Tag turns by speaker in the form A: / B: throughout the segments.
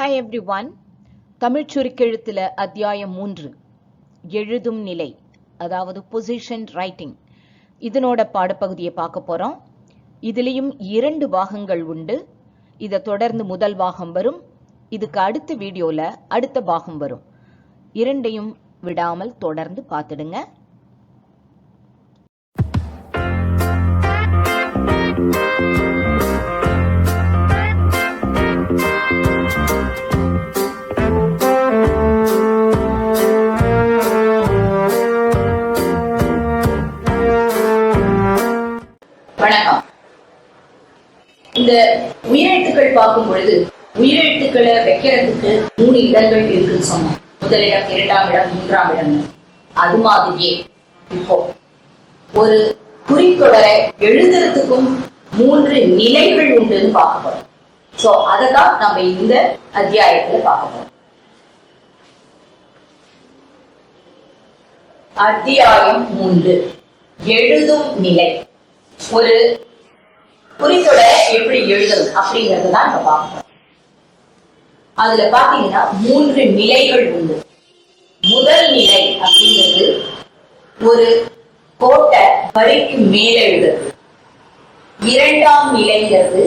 A: Hi everyone Tamil சுருக்கெழுத்தில் அத்தியாயம் மூன்று. எழுதும் நிலை அதாவது பொசிஷன் ரைட்டிங் இதனோட பாடப்பகுதியை பார்க்க போகிறோம் இதுலேயும் இரண்டு பாகங்கள் உண்டு. இதை தொடர்ந்து முதல் பாகம் வரும். இதுக்கு அடுத்த வீடியோவில் அடுத்த பாகம் வரும். இரண்டையும் விடாமல் தொடர்ந்து பார்த்துடுங்க.
B: இந்த உயிரெழுத்துக்கள் பார்க்கும் பொழுது உயிரெழுத்துக்களை வைக்கிறதுக்கு மூணு இடங்கள் இருக்குன்னு சொன்னோம். முதலிடம் இரண்டாம் இடம் மூன்றாம் இடம். அது மாதிரியே இப்போ ஒரு குறித்தொடரை எழுதுறதுக்கும் மூன்று நிலைகள் உண்டுன்னு பார்க்க போறோம். சோ அதை தான் நம்ம இந்த அத்தியாயத்துல பார்க்க போறோம். அத்தியாயம் மூன்று. எழுதும் நிலை. ஒரு குறித்தொடரை எப்படி எழுதணும் அப்படிங்கறத தான் இப்ப பார்ப்போம் அதுல பாத்தீங்கன்னா மூன்று நிலைகள் உண்டு. முதல் நிலை அப்படிங்கிறது ஒரு கோட்டை வரிக்கு மேல எழுதுறது. இரண்டாம் நிலைங்கிறது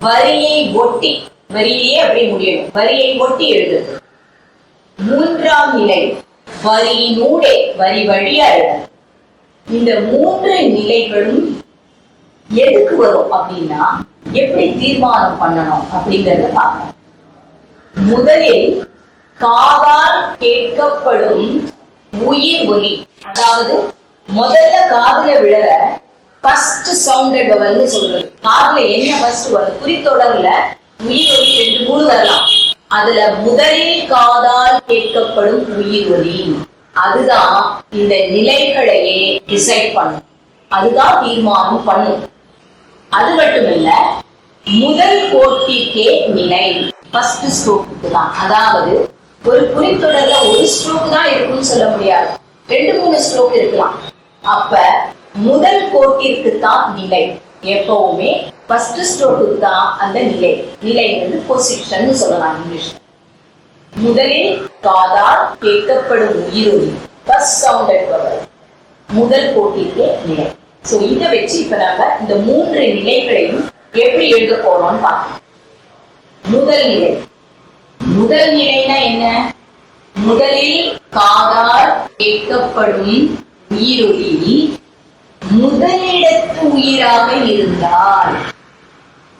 B: வரியை ஒட்டி வரியிலேயே அப்படி முடியணும். வரியை ஒட்டி எழுதுறது. மூன்றாம் நிலை வரியினூடே வரி வழியா எழுதுறது. இந்த மூன்று நிலைகளும் எதுக்கு வரும் அப்படின்னா எப்படி தீர்மானம் பண்ணணும் அப்படிங்கறத பார்க்கணும் முதலில் காதால் கேட்கப்படும் உயிர் ஒலி அதாவது முதல்ல காதுல விழற ஃபர்ஸ்ட் சவுண்டட் வந்து சொல்றது. காதுல என்ன ஃபர்ஸ்ட் வரும்? குறித்தொடர்ல உயிர் ஒலி ரெண்டு மூணு வரலாம். அதுல முதலில் காதால் கேட்கப்படும் உயிர் ஒலி. அதுதான் இந்த நிலைகளையே டிசைட் பண்ணும். அதுதான் தீர்மானம் பண்ணும். அது மட்டுமல்ல முதல் கோட்டிற்கே நிலை. ஃபர்ஸ்ட் ஸ்ட்ரோக்கு தான். அதாவது ஒரு குறித்தொடர்ல ஒரு ஸ்ட்ரோக் தான் இருக்கும்னு சொல்ல முடியாது. ரெண்டு மூணு ஸ்ட்ரோக் இருக்கலாம். அப்ப முதல் கோட்டிற்கு தான் நிலை. எப்பவுமே ஃபர்ஸ்ட் ஸ்ட்ரோக்கு தான் அந்த நிலை. நிலை வந்து பொசிஷன் சொல்லலாம் இங்கிலீஷ் முதலில் காதால் கேட்கப்படும் உயிரொலி. ஃபர்ஸ்ட் சவுண்ட் என்பவர் முதல் கோட்டிற்கே நிலை. சோ இத வச்சு இப்ப நம்ம இந்த மூன்று நிலைகளையும் எப்படி எழுத போறோம்னு பார்க்கலாம் முதல் நிலை. முதல் நிலைனா என்ன? முதலில் காதால் கேட்கப்படும் உயிரொலி. முதலிடத்து உயிராக இருந்தால்.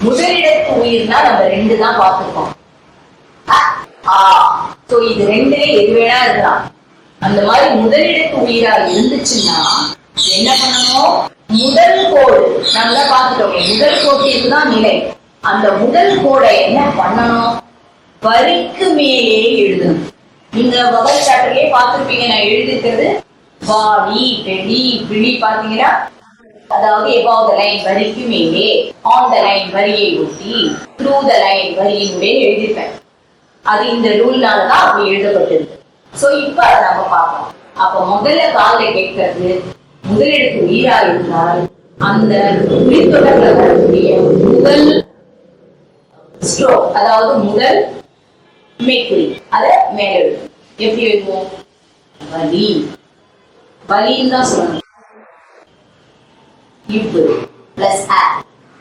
B: முதலிடத்து உயிர்னா நம்ம ரெண்டு தான் பார்த்துருக்கோம். அ, சோ இது ரெண்டுல எது வேணா இருக்கலாம். அந்த மாதிரி முதலிடத்து உயிரா இருந்துச்சுன்னா என்ன பண்ணணும்? முதல் கோடு. நல்லா பார்த்துட்டோம் முதல் கோட்டிற்கு தான் நிலை. அந்த முதல் கோடை என்ன பண்ணணும்? வரிக்கு மேலே எழுதணும். நீங்க வகை சாட்டிலே பாத்துருப்பீங்க நான் எழுதிருக்கிறது வாடி வெளி விழி பாத்தீங்கன்னா அதாவது எபாவ் த லைன் வரிக்கு மேலே ஆன் த லைன் வரியை ஒட்டி த்ரூ த லைன் வரியினுடைய எழுதியிருப்பேன். அது இந்த ரூல்னால தான் அப்படி எழுதப்பட்டிருக்கு. சோ இப்ப அதை நம்ம பார்ப்போம் அப்ப முதல்ல காதுல கேட்கறது முதலிடத்து உயிரா இருந்தால் அந்த உயிர்த்தொடர்ல வரக்கூடிய முதல் ஸ்ட்ரோக் அதாவது முதல் மேற்குறி. அதை மேலே எழுதும் எப்படி எழுதுவோம்? வலி. வலின்னு தான் சொல்லணும். இப்பு பிளஸ் அ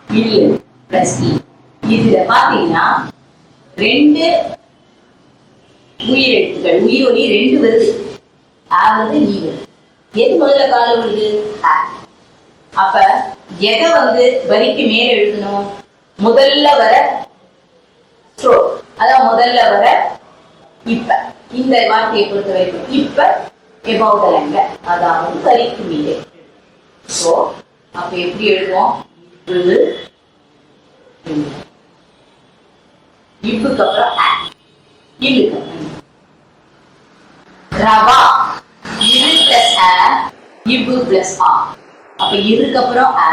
B: இல்லு பிளஸ் இ e. இதுல பாத்தீங்கன்னா ரெண்டு உயிரெழுத்துக்கள் உயிரொலி ரெண்டு வருது. ஆ வந்து நீ வருது. எது முதல்ல கால வருது? அப்ப எதை வந்து வரிக்கு மேல எழுதணும்? முதல்ல வர ஸ்ட்ரோக் அதான் முதல்ல வர இப்ப. இந்த வார்த்தையை பொறுத்த வரைக்கும் இப்ப எபவுடலங்க அதாவது வரிக்கு மேலே. சோ அப்ப எப்படி எழுதுவோம்? இது இப்புக்கு அப்புறம் அ இல்லுக்கு ரவா. அ இபு பிளஸ் ஆ அப்ப இருக்கு அப்புறம் அ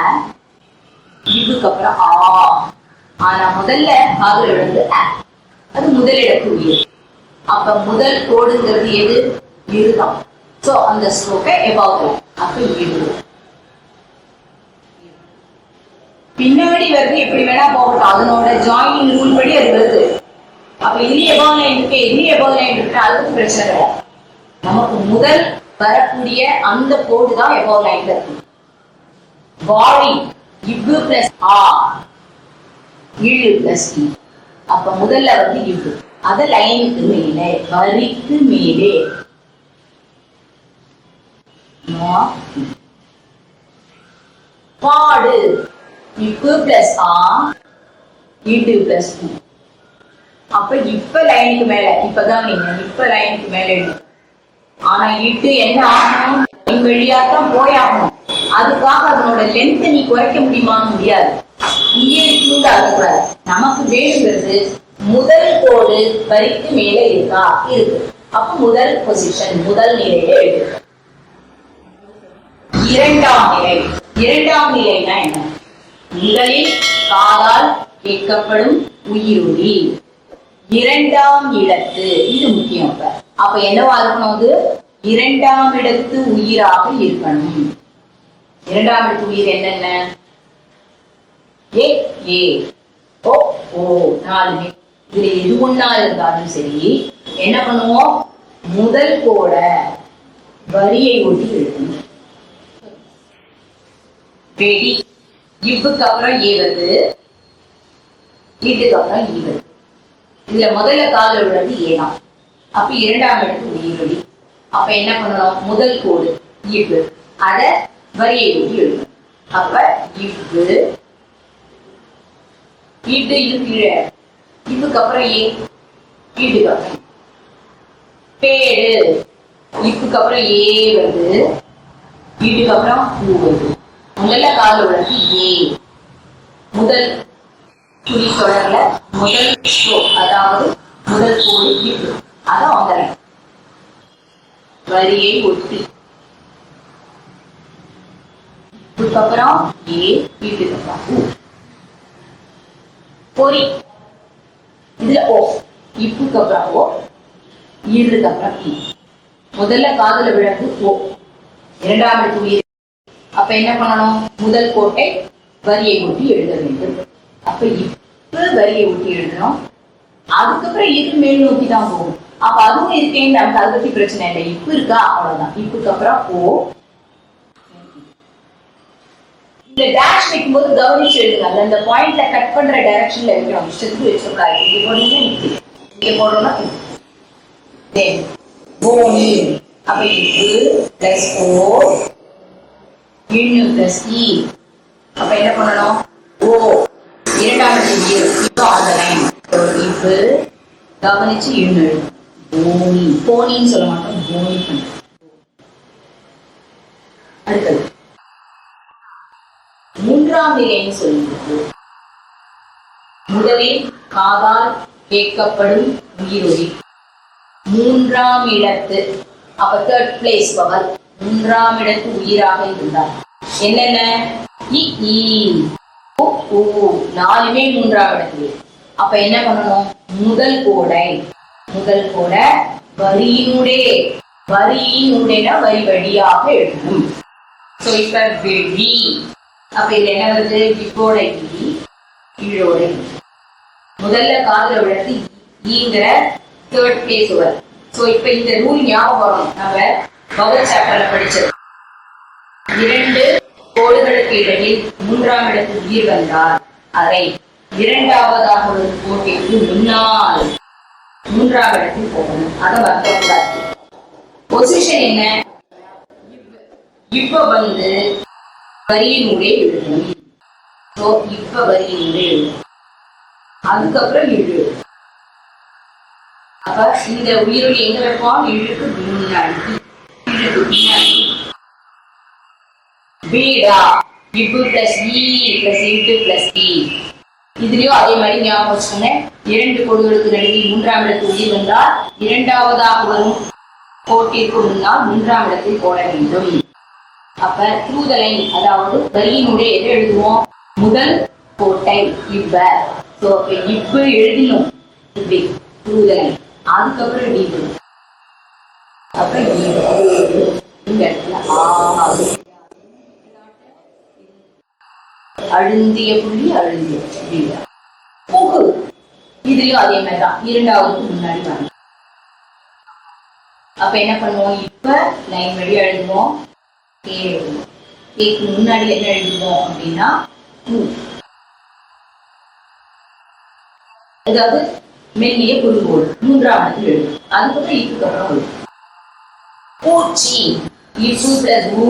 B: இபுக்கு அப்புறம் ஆ ஆனா முதல்ல காதல் எழுந்து அ அது முதலிடத்து உயிர் அப்ப முதல் கோடுங்கிறது எது? இருதான் சோ அந்த ஸ்லோக்கை எவாகும் அப்ப இரு பின்னாடி வருது எப்படி வேணா போகட்டும் அதனோட ஜாயின் ரூல் படி அது வருது. அப்ப அப்ப இதுலயும் லைன் இருக்கு இதுலயும் எபவ் லைன் இருக்கு அதுக்கு பிரச்சனை கிடையாது நமக்கு முதல் வரக்கூடிய அந்த கோடு தான் எபவ் லைன்ல இருக்கு பாடி இவ்வு பிளஸ் ஆ இழு பிளஸ் இ அப்ப முதல்ல வந்து இவ்வு அது லைனுக்கு மேலே வரிக்கு மேலே. பாடு இப்பு பிளஸ் ஆ இடு பிளஸ் அப்ப இப்ப லைனுக்கு மேல இப்பதான் நீங்க இப்ப லைனுக்கு மேல எழுது ஆனா இட்டு என்ன ஆகணும்? லைன் வழியா தான் போயாகணும். அதுக்காக அதனோட லென்த் நீ குறைக்க முடியுமா? முடியாது. இங்கே இன்க்ளூட் ஆகக்கூடாது நமக்கு வேணுங்கிறது முதல் கோடு வரிக்கு மேலே இருக்கா? இருக்கு. அப்ப முதல் பொசிஷன் முதல் நிலையில எழுது இரண்டாம் நிலை. இரண்டாம் நிலைனா என்ன? முதலில் காதால் கேட்கப்படும் உயிருளி இரண்டாம் இடத்து. இது முக்கியம் இப்ப. அப்ப என்னவா இருக்கணும் அது? இரண்டாம் இடத்து உயிராக இருக்கணும். இரண்டாம் இடத்து உயிர் என்னென்ன? ஏ ஏ ஓ ஓ நாலுமே. இதுல எது ஒண்ணா இருந்தாலும் சரி என்ன பண்ணுவோம்? முதல் கோட வரியை ஒட்டி எழுதணும். ரெடி. இவ்வுக்கு அப்புறம் ஏ வருது. அப்புறம் ஈ வருது. இதுல முதல்ல கால விழுறது ஏதான் அப்ப இரண்டாம் இடத்து உயிரொலி அப்ப என்ன பண்ணணும் முதல் கோடு இவ்வு. அத வரியை ஒட்டி எழுதணும். அப்ப இவ்வு. இட்டு இது கீழே. இவ்வுக்கு அப்புறம் ஏ. ஈட்டுக்கு அப்புறம். பேடு. இப்புக்கு அப்புறம் ஏ வருது. ஈட்டுக்கு அப்புறம் பூ வருது. முதல்ல கால விழுறது ஏ. முதல் துணி தொடர்ல முதல் ஷோ அதாவது முதல் கோடி இப்பு அத வரியை ஒட்டி. இதுக்கப்புறம் ஏ வீட்டுக்கு அப்புறம் பொறி. இதுல ஓ. இப்புக்கு அப்புறம் ஓ. ஈடுக்கு அப்புறம் இ. முதல்ல காதுல விழுந்து ஓ. இரண்டாவது இடத்து உயிர் அப்ப என்ன பண்ணணும்? முதல் கோட்டை வரியை ஒட்டி எழுத வேண்டும். அப்ப இப்ப வரியை ஒட்டி எழுதணும் அதுக்கப்புறம் இது மேல் நோக்கி தான் போகும். அப்ப அதுவும் இருக்கேன் நமக்கு அதை பத்தி பிரச்சனை இல்லை. இப்ப இருக்கா? அவ்வளவுதான். இப்புக்கு அப்புறம் ஓ. இந்த டேஷ் வைக்கும்போது கவனிச்சு எழுதுங்க. அந்த பாயிண்ட்ல கட் பண்ற டைரக்ஷன்ல வைக்கணும் செத்து வச்சிருக்காரு இங்க போடுறீங்க இங்க. போடுறோம்னா தென் போனி அப்ப இப்பு பிளஸ் ஓ இன்னு பிளஸ் இ அப்ப என்ன பண்ணணும்? ஓ இரண்டாம் இப்பு கவனிச்சு போனி போனின்னு சொல்ல மாட்டோம் போனி அடுத்தது. மூன்றாம் நிலைன்னு முதலில் காதால் கேட்கப்படும் உயிரொலி மூன்றாம் இடத்து அப்ப தேர்ட் பிளேஸ் பவர் மூன்றாம் இடத்து உயிராக இருந்தார். என்னென்ன? இ, நாலுமே மூன்றாவது இடத்து அப்ப என்ன பண்ணணும்? முதல் கோடை. முதல் கோடை வரியினுடைய வரியினுடைய வரி வழியாக எழுதணும். சோ இப்ப வெடி அப்ப இதுல என்ன வருது? விப்போட கீழோடை முதல்ல காதல விழுந்து ஈங்கிற தேர்ட் பிளேஸ் வரும் சோ இப்ப இந்த ரூல் ஞாபகம் வரும் நம்ம பவர் சாப்டர்ல படிச்சது. இரண்டு கோடுகளுக்கு இடையில் மூன்றாம் இடத்தில் உயிர் வந்தார். அதை இரண்டாவதாக ஒரு போட்டிக்கு முன்னால் மூன்றாம் இடத்தில் போகணும். அதை மறக்கக்கூடாது. பொசிஷன் என்ன? இப்ப வந்து வரியினுடைய எழுதணும். ஸோ இப்ப வரியினுடைய எழுதணும். அதுக்கப்புறம் இழு. அப்ப இந்த உயிரொலி எங்க வைப்போம் இழுக்கு முன்னாடி. இழுக்கு பின்னாடி பீடா இப்பு பிளஸ் இ பிளஸ் இட்டு பிளஸ் இ இதுலயும் அதே மாதிரி ஞாபகம் வச்சுக்கோங்க. இரண்டு கோடுகளுக்கு நடுவில் மூன்றாம் இடத்தில் உயிர் வந்தால் இரண்டாவதாக வரும் கோட்டிற்கு முன்னால் மூன்றாம் இடத்தில் போட வேண்டும். அப்ப தூதலை அதாவது வரியினுடைய எதை எழுதுவோம்? முதல் கோட்டை இவ்வ சோ அப்ப இவ்வு எழுதினோம். இப்படி தூதலை அதுக்கப்புறம் டி அப்ப e அப்புறம் இந்த இடத்துல ஆ அழுந்திய புள்ளி அழுந்திய புள்ளி. புகு. இதுலயும் அதே மாதிரி தான் இரண்டாவது முன்னாடி வரணும் அப்ப என்ன பண்ணுவோம்? இப்ப லைன் வழி எழுதுவோம் ஏ எழுதுவோம் முன்னாடி என்ன எழுதுவோம் அப்படின்னா பூ அதாவது மெல்லிய குறுங்கோடு மூன்றாவது எழுதும் அதுக்கப்புறம் e இப்புக்கு அப்புறம் பூச்சி. இப்பு பிளஸ் ஊ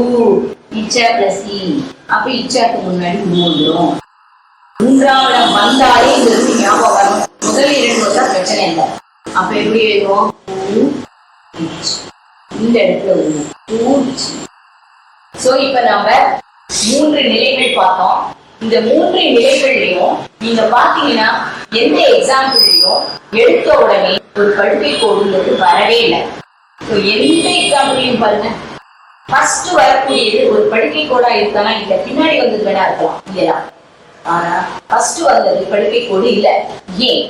B: இச்சா பிளஸ் இ அப்ப இச்சாக்கு முன்னாடி மூன்றும் மூன்றாவிடம் மூன்றாவது வந்தாலே இந்த இது ஞாபகம் வரும். முதல் இரண்டு வந்தா பிரச்சனை இல்லை. அப்ப எப்படி எழுதுவோம்? இந்த இடத்துல சோ இப்ப நம்ம மூன்று நிலைகள் பார்த்தோம். இந்த மூன்று நிலைகள்லையும் நீங்க பாத்தீங்கன்னா எந்த எக்ஸாம்பிள்லையும் எடுத்த உடனே ஒரு படுக்கை கோடுங்கிறது வரவே இல்லை. எந்த எக்ஸாம்பிளையும் பாருங்க. ஃபர்ஸ்ட் வரக்கூடியது ஒரு படுக்கை கோடா இருக்கலாம் இல்ல பின்னாடி வந்தது வேணா இருக்கலாம் இல்லையா? ஆனா ஃபர்ஸ்ட் வந்தது படுக்கை கோடு இல்ல. ஏன்?